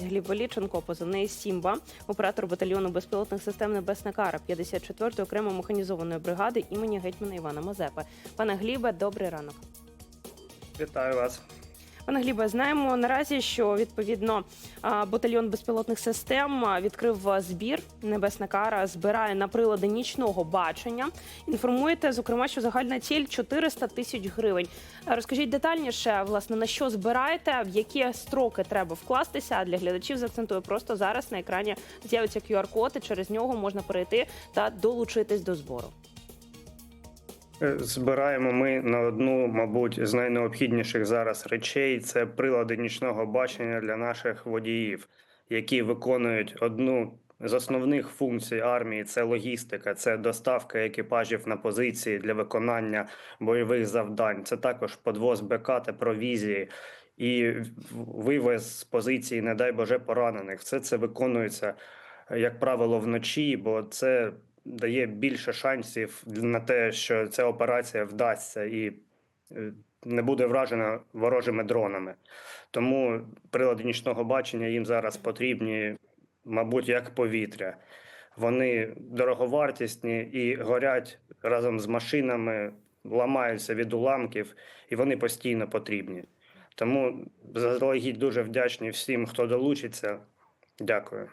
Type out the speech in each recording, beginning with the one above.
Гліб Веліченко, позивний Сімба, оператор батальйону безпілотних систем Небесна Кара 54-ї окремо механізованої бригади імені гетьмана Івана Мазепи. Пане Глібе, добрий ранок. Вітаю вас. Пане Глібе, знаємо наразі, що відповідно батальйон безпілотних систем відкрив збір. Небесна кара збирає на прилади нічного бачення. Інформуєте, зокрема, що загальна ціль 400 тисяч гривень. Розкажіть детальніше, власне, на що збираєте, в які строки треба вкластися. А для глядачів заакцентую просто зараз на екрані з'явиться QR-код, і через нього можна перейти та долучитись до збору. Е, Збираємо ми на одну, мабуть, з найнеобхідніших зараз речей це прилади нічного бачення для наших водіїв, які виконують одну з основних функцій армії це логістика, це доставка екіпажів на позиції для виконання бойових завдань. Це також подвоз БК та провізії і вивез з позиції, не дай Боже, поранених. Все це виконується, як правило, вночі, бо це дає більше шансів на те, що ця операція вдасться і е, не буде вражена ворожими дронами. Тому прилади нічного бачення їм зараз потрібні, мабуть, як повітря. Вони дороговартісні і горять разом з машинами, ламаються від уламків, і вони постійно потрібні. Тому заздалегідь дуже вдячні всім, хто долучиться. Дякую.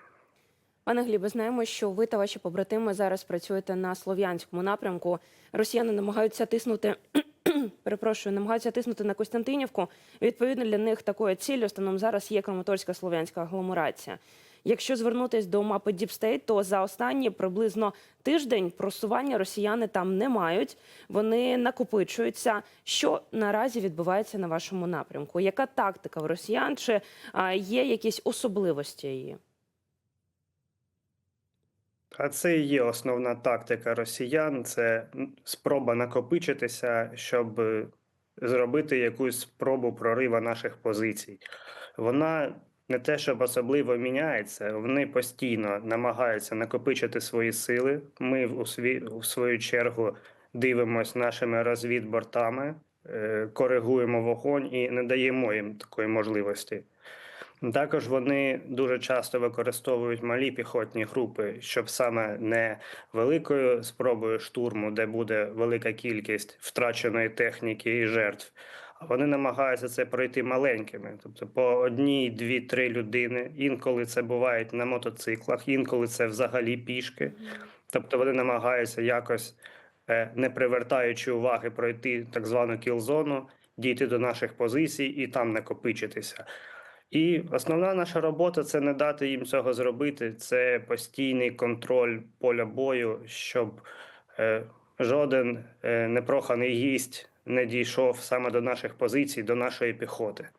Пане Глібе, знаємо, що ви та ваші побратими зараз працюєте на слов'янському напрямку. Росіяни намагаються тиснути. Перепрошую, намагаються тиснути на Костянтинівку. Відповідно, для них такою ціллю станом зараз є Краматорська слов'янська агломерація. Якщо звернутись до мапи State, то за останні приблизно тиждень просування росіяни там не мають. Вони накопичуються. Що наразі відбувається на вашому напрямку? Яка тактика в росіян? Чи є якісь особливості її? А це і є основна тактика росіян. Це спроба накопичитися, щоб е, зробити якусь спробу прорива наших позицій. Вона не те, щоб особливо міняється, вони постійно намагаються накопичити свої сили. Ми у, сві, у свою чергу дивимось нашими розвідбортами, е, коригуємо вогонь і не даємо їм такої можливості. Також вони дуже часто використовують малі піхотні групи, щоб саме не великою спробою штурму, де буде велика кількість втраченої техніки і жертв. А вони намагаються це пройти маленькими, тобто по одній, дві, три людини. Інколи це бувають на мотоциклах, інколи це взагалі пішки. Тобто вони намагаються якось, е, не привертаючи уваги, пройти так звану кіл-зону, дійти до наших позицій і там накопичитися. І основна наша робота це не дати їм цього зробити. Це постійний контроль поля бою, щоб е, жоден е, непроханий гість не дійшов саме до наших позицій, до нашої піхоти.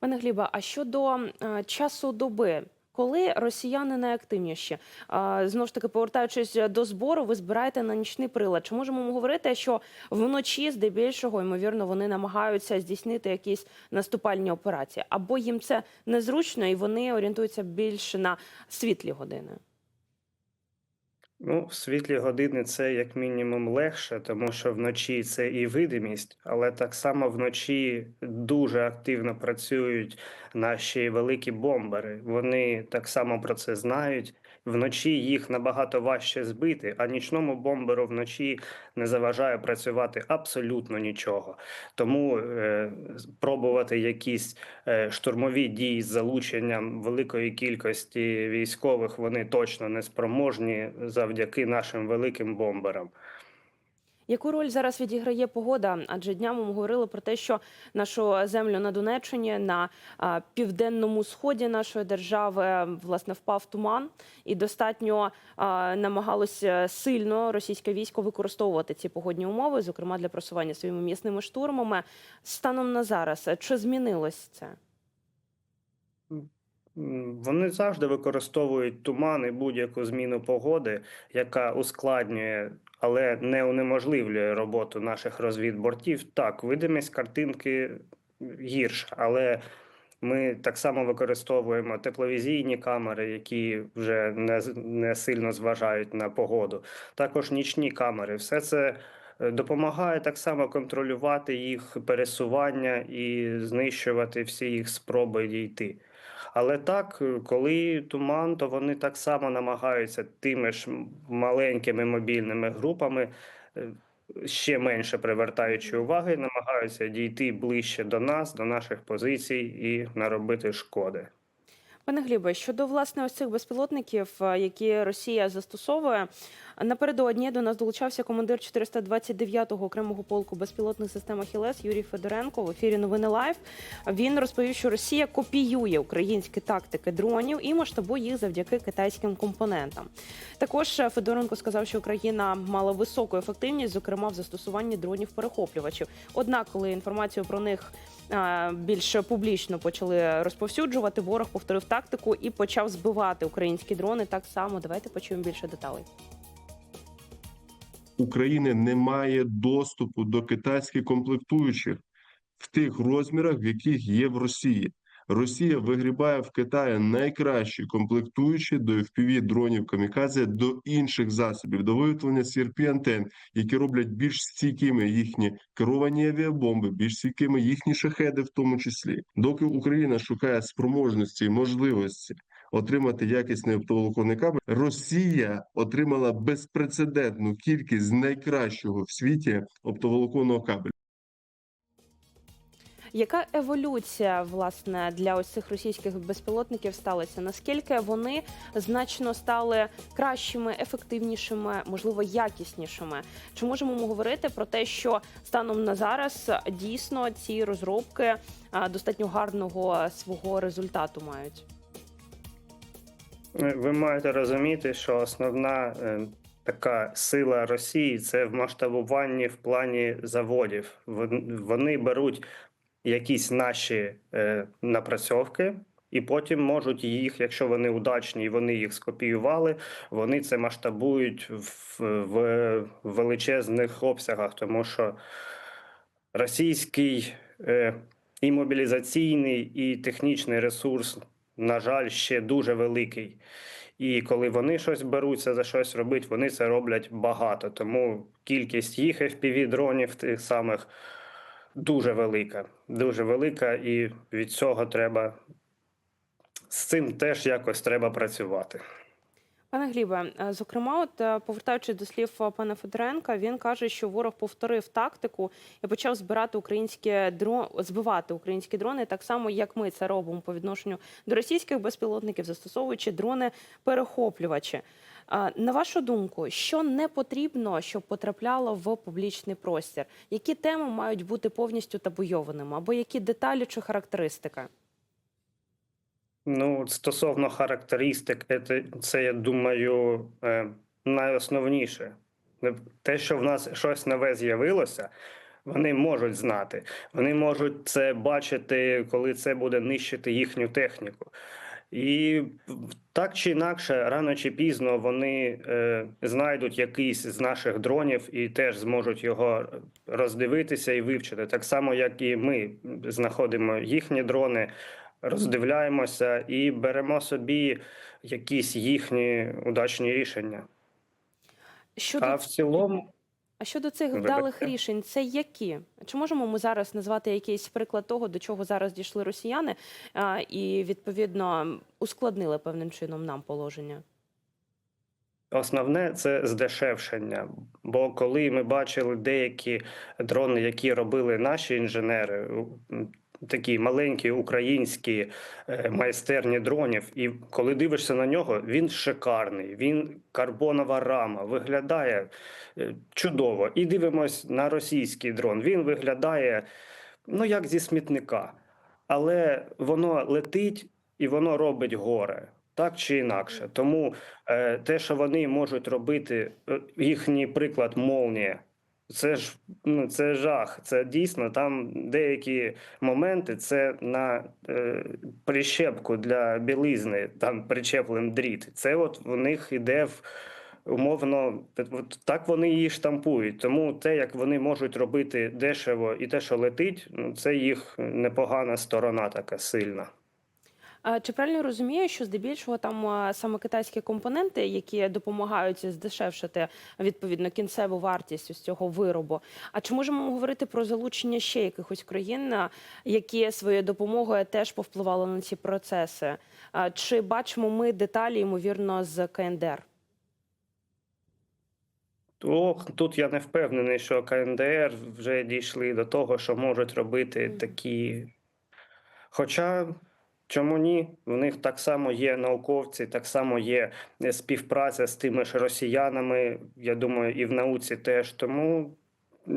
Пане Гліба, а щодо е, часу доби, коли росіяни найактивніші? Е, знову ж таки, повертаючись до збору, ви збираєте на нічний прилад. Чи можемо ми говорити, що вночі, здебільшого, ймовірно, вони намагаються здійснити якісь наступальні операції, або їм це незручно і вони орієнтуються більше на світлі години? Ну, в світлі години це як мінімум легше, тому що вночі це і видимість, але так само вночі дуже активно працюють наші великі бомбери. Вони так само про це знають. Вночі їх набагато важче збити, а нічному бомберу вночі не заважає працювати абсолютно нічого. Тому е, пробувати якісь е, штурмові дії з залученням великої кількості військових вони точно не спроможні завдяки нашим великим бомберам. Яку роль зараз відіграє погода? Адже днями ми говорили про те, що нашу землю на Донеччині на південному сході нашої держави власне впав туман, і достатньо намагалося сильно російське військо використовувати ці погодні умови, зокрема для просування своїми м'ясними штурмами. Станом на зараз чи змінилось це? Вони завжди використовують туман і будь-яку зміну погоди, яка ускладнює, але не унеможливлює роботу наших розвідбортів. Так, видимість картинки гірша, але ми так само використовуємо тепловізійні камери, які вже не, не сильно зважають на погоду. Також нічні камери. Все це е, допомагає так само контролювати їх пересування і знищувати всі їх спроби дійти. Але так, е, коли туман, то вони так само намагаються тими ж маленькими мобільними групами, е, ще менше привертаючи уваги, намагаються дійти ближче до нас, до наших позицій і наробити шкоди. Пане Глібе, щодо власне ось цих безпілотників, е, які Росія застосовує, напередодні до нас долучався командир 429-го окремого полку безпілотних систем «Ахілес» Юрій Федоренко в ефірі Новини Лайв. Він розповів, що Росія копіює українські тактики дронів і масштабує їх завдяки китайським компонентам. Також Федоренко сказав, що Україна мала високу ефективність, зокрема в застосуванні дронів перехоплювачів. Однак, коли інформацію про них більш публічно почали розповсюджувати, ворог повторив тактику і почав збивати українські дрони. Так само давайте почуємо більше деталей. України немає доступу до китайських комплектуючих в тих розмірах, в яких є в Росії. Росія вигрібає в Китаї найкращі комплектуючі до FPV дронів камікадзе до інших засобів, до виготовлення crp антен, які роблять більш стійкими їхні керовані авіабомби, більш стійкими їхні шахеди, в тому числі. Доки Україна шукає спроможності і можливості отримати якісний оптоволоконний кабель, Росія отримала безпрецедентну кількість найкращого в світі оптоволоконного кабелю. Яка еволюція власне для ось цих російських безпілотників сталася? Наскільки вони значно стали кращими, ефективнішими, можливо, якіснішими? Чи можемо ми говорити про те, що станом на зараз дійсно ці розробки достатньо гарного свого результату мають? Е, Ви маєте розуміти, що основна е, така сила Росії це в масштабуванні в плані заводів. Вони беруть якісь наші е, напрацьовки. І потім можуть їх, якщо вони удачні і вони їх скопіювали, вони це масштабують в, в величезних обсягах, тому що російський е, і мобілізаційний, і технічний ресурс, на жаль, ще дуже великий. І коли вони щось беруться за щось робити, вони це роблять багато. Тому кількість їх fpv дронів тих самих дуже велика. Дуже велика, і від цього треба з цим теж якось треба працювати. Пане Глібе, е, зокрема, от е, повертаючись до слів е, пана Федоренка, він каже, що ворог повторив тактику і почав збирати українські дро... збивати українські дрони, так само як ми це робимо по відношенню до російських безпілотників, застосовуючи дрони перехоплювачі. Е, На вашу думку, що не потрібно, щоб потрапляло в публічний простір? Які теми мають бути повністю табуйованими, або які деталі чи характеристика? Ну, стосовно характеристик, це, я думаю, е, найосновніше. Не- Те, що в нас щось нове з'явилося, вони можуть знати. Вони можуть це бачити, коли це буде нищити їхню техніку. І так чи інакше, рано чи пізно вони е, знайдуть якийсь з наших дронів і теж зможуть його роздивитися і вивчити. Так само, як і ми знаходимо їхні дрони, роздивляємося і беремо собі якісь їхні удачні рішення. Щодо А в цілому, А щодо цих вдалих рішень, це які? Чи можемо ми зараз назвати якийсь приклад того, до чого зараз дійшли росіяни, і відповідно ускладнили певним чином нам положення? Основне це здешевшення. Бо коли ми бачили деякі дрони, які робили наші інженери, такі маленькі українські е, майстерні дронів, і коли дивишся на нього, він шикарний, він карбонова рама, виглядає е, чудово. І дивимось на російський дрон. Він виглядає ну як зі смітника, але воно летить і воно робить горе. Так чи інакше, тому е, те, що вони можуть робити, їхній приклад молнія, це ж ну це жах. Це дійсно там деякі моменти. Це на е, прищепку для білизни, там причеплен дріт. Це от в них іде в умовно, от так вони її штампують. Тому те, як вони можуть робити дешево і те, що летить, ну це їх непогана сторона, така сильна. Чи правильно розумію, що здебільшого там саме китайські компоненти, які допомагають здешевшити відповідно кінцеву вартість ось цього виробу? А чи можемо говорити про залучення ще якихось країн, які своєю допомогою теж повпливали на ці процеси? Чи бачимо ми деталі, ймовірно, з КНДР? То тут я не впевнений, що КНДР вже дійшли до того, що можуть робити такі. Хоча чому ні? В них так само є науковці, так само є е, співпраця з тими ж росіянами, я думаю, і в науці теж. Тому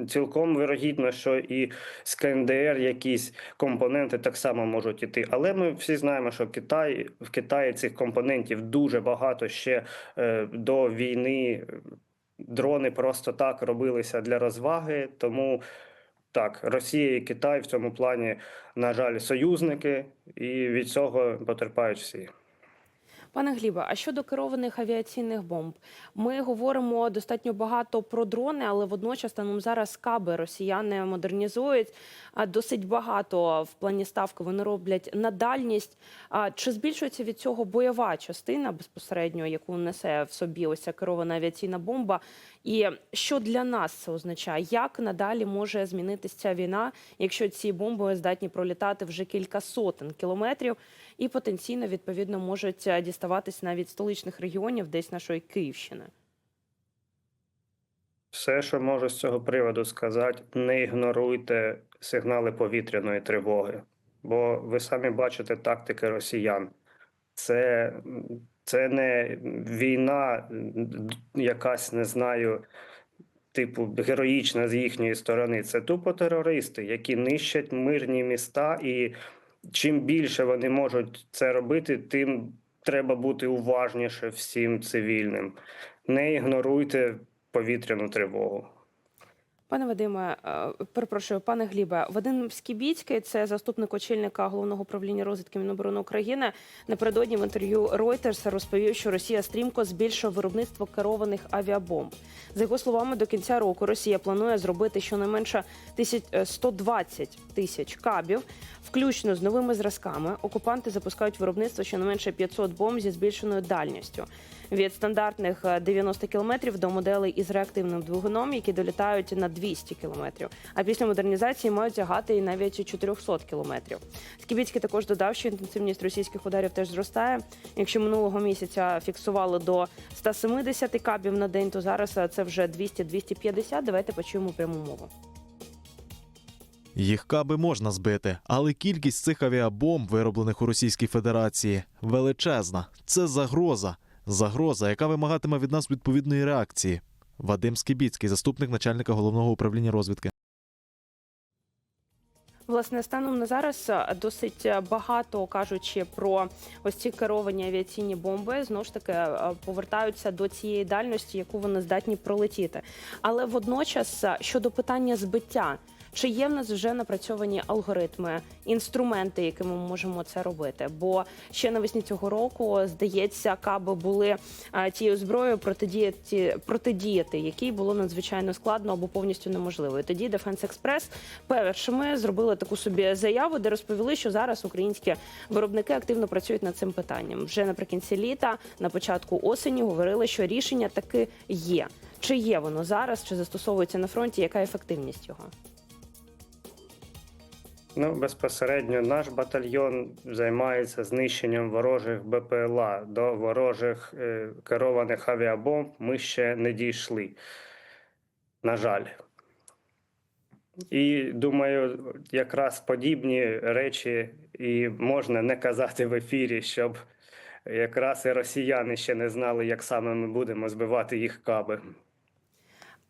цілком вирогідно, що і з КНДР якісь компоненти так само можуть іти. Але ми всі знаємо, що Китай в Китаї цих компонентів дуже багато ще е, до війни. Дрони просто так робилися для розваги, тому так, Росія і Китай в цьому плані, на жаль, союзники, і від цього потерпають всі. Пане Глібе, а щодо керованих авіаційних бомб, ми говоримо достатньо багато про дрони, але водночас там зараз каби росіяни модернізують. Досить багато в плані ставки вони роблять на дальність. Чи збільшується від цього бойова частина безпосередньо, яку несе в собі ось ця керована авіаційна бомба? І що для нас це означає? Як надалі може змінитися ця війна, якщо ці бомби здатні пролітати вже кілька сотень кілометрів? І потенційно відповідно можуть е, діставатись навіть столичних регіонів, десь нашої Київщини. Все, що можу з цього приводу сказати, не ігноруйте сигнали повітряної тривоги, бо ви самі бачите тактики росіян. Це, це не війна, якась не знаю, типу героїчна з їхньої сторони. Це тупо терористи, які нищать мирні міста, і чим більше вони можуть це робити, тим треба бути уважніше всім цивільним. Не ігноруйте повітряну тривогу. Пане Вадиме, е, перепрошую, пане Глібе, Вадим Скібіцький, це заступник очільника головного управління розвідки Міноборони України. Напередодні в інтерв'ю Reuters розповів, що Росія стрімко збільшує виробництво керованих авіабомб. За його словами, до кінця року Росія планує зробити щонайменше тисяч- е, 120 тисяч кабів, включно з новими зразками. Окупанти запускають виробництво щонайменше 500 бомб зі збільшеною дальністю від стандартних е, 90 кілометрів до моделей із реактивним двигуном, які долітають на 200 кілометрів. А після модернізації мають тягати і навіть і 400 кілометрів. Скібіцький також додав, що інтенсивність російських ударів теж зростає. Якщо минулого місяця фіксували до 170 кабів на день, то зараз е, це вже 200-250. Давайте почуємо пряму мову. Їх каби можна збити, але кількість цих авіабомб, вироблених у Російській Федерації, величезна. Це загроза. Загроза, яка вимагатиме від нас відповідної реакції. Вадим Скібіцький, заступник начальника головного управління розвідки. Власне, станом на зараз е, досить е, багато кажучи про ось ці керовані авіаційні бомби, знову ж таки е, повертаються до цієї дальності, яку вони здатні пролетіти. Але водночас е, щодо питання збиття. Чи є в нас вже напрацьовані алгоритми, інструменти, якими ми можемо це робити? Бо ще навесні цього року, здається, каби були е, тією зброєю протидіяти, протидіяти, якій було надзвичайно складно або повністю неможливо. І тоді Defense Express першими зробили таку собі заяву, де розповіли, що зараз українські виробники активно працюють над цим питанням. Вже наприкінці літа, на початку осені, говорили, що рішення таки є. Чи є воно зараз, чи застосовується на фронті? Яка ефективність його? Ну, безпосередньо наш батальйон займається знищенням ворожих БПЛА. До ворожих е, керованих авіабомб ми ще не дійшли. На жаль. І думаю, якраз подібні речі і можна не казати в ефірі, щоб якраз і росіяни ще не знали, як саме ми будемо збивати їх каби.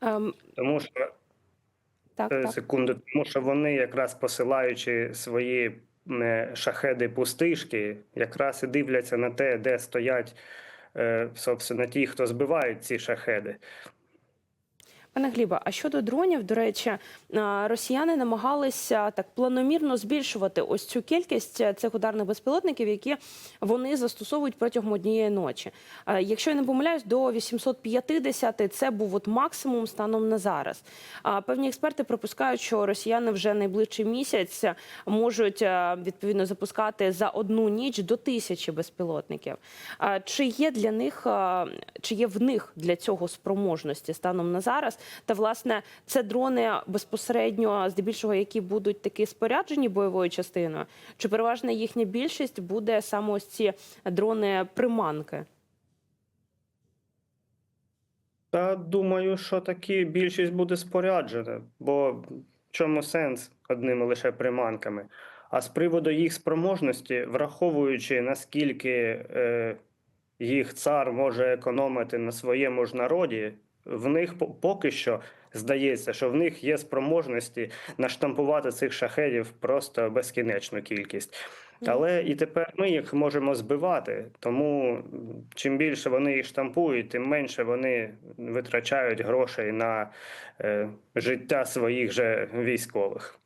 Ем, Тому що так, Е, так. Секунду, тому що вони якраз посилаючи свої е, шахеди пустишки, якраз і дивляться на те, де стоять е, собственно ті, хто збивають ці шахеди. Пане Гліба, а щодо дронів, до речі, росіяни намагалися так планомірно збільшувати ось цю кількість е, цих ударних безпілотників, які вони застосовують протягом однієї ночі. Якщо я не помиляюсь, до 850 це був от максимум станом на зараз. Певні експерти припускають, що росіяни вже найближчий місяць можуть е, відповідно запускати за одну ніч до тисячі безпілотників. Чи є для них е, чи є в них для цього спроможності станом на зараз? Та власне це дрони безпосередньо, здебільшого, які будуть такі споряджені бойовою частиною, чи переважна їхня більшість буде саме ось ці дрони приманки? Та думаю, що таки більшість буде споряджена, бо в чому сенс одними лише приманками? А з приводу їх спроможності, враховуючи наскільки е, їх цар може економити на своєму ж народі, в них по- поки що здається, що в них є спроможності наштампувати цих шахедів просто безкінечну кількість. Але і тепер ми їх можемо збивати, тому чим більше вони їх штампують, тим менше вони витрачають грошей на е, життя своїх же військових.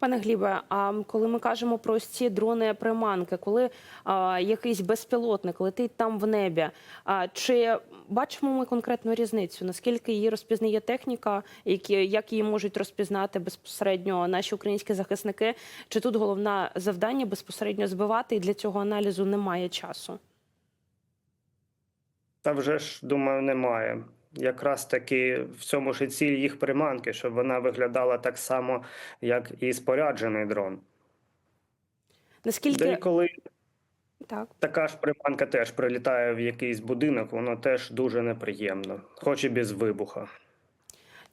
Пане Глібе, а коли ми кажемо про ці дрони приманки, коли а, якийсь безпілотник летить там в небі, а, чи бачимо ми конкретну різницю? Наскільки її розпізнає техніка, які як її можуть розпізнати безпосередньо наші українські захисники? Чи тут головне завдання безпосередньо збивати, і для цього аналізу немає часу? Та вже ж думаю, немає. Якраз таки в цьому ж і ціль їх приманки, щоб вона виглядала так само, як і споряджений дрон. Наскільки Деколи так? така ж приманка теж прилітає в якийсь будинок, воно теж дуже неприємно, хоч і без вибуха.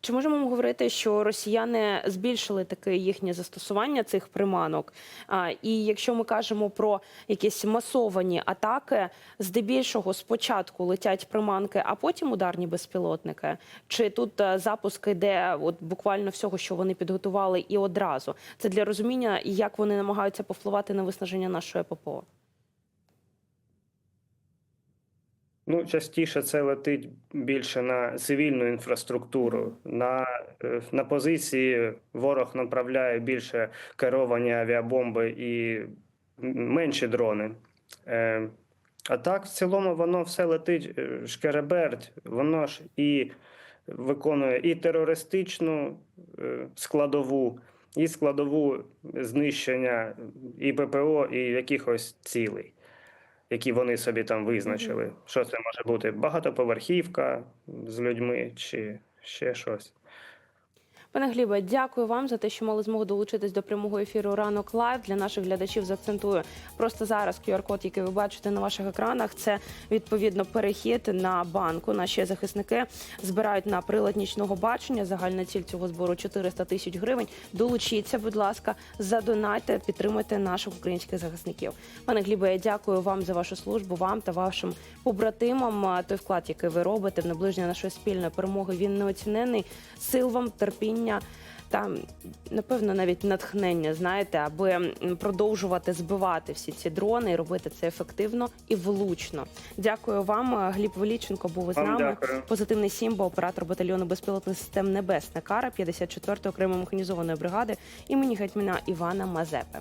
Чи можемо ми говорити, що росіяни збільшили таке їхнє застосування цих приманок? А, і якщо ми кажемо про якісь масовані атаки, здебільшого спочатку летять приманки, а потім ударні безпілотники? Чи тут е, запуск йде от буквально всього, що вони підготували, і одразу? Це для розуміння, як вони намагаються повпливати на виснаження нашої ППО? Ну, частіше це летить більше на цивільну інфраструктуру. На, е, на позиції ворог направляє більше керовані авіабомби і менші дрони. Е, а так, в цілому, воно все летить е, шкереберть, воно ж і виконує і терористичну е, складову, і складову знищення і ППО, і якихось цілей які вони собі там визначили. Що це може бути? Багатоповерхівка з людьми чи ще щось. Пане Глібе, дякую вам за те, що мали змогу долучитись до прямого ефіру ранок лайв. Для наших глядачів заакцентую просто зараз QR-код, який ви бачите на ваших екранах. Це відповідно перехід на банку. Наші захисники збирають на прилад нічного бачення. Загальна ціль цього збору 400 тисяч гривень. Долучіться, будь ласка, задонайте, підтримуйте наших українських захисників. Пане Глібе, я дякую вам за вашу службу, вам та вашим побратимам. Той вклад, який ви робите в наближення нашої спільної перемоги, він неоцінений. Сил вам, терпіння та напевно навіть натхнення, знаєте, аби продовжувати збивати всі ці дрони і робити це ефективно і влучно. Дякую вам. Гліб Веліченко був із Вам нами. дякую. Позитивний Сімбо, оператор батальйону безпілотних систем Небесна Кара 54-ї окремої механізованої бригади імені гетьмана Івана Мазепи.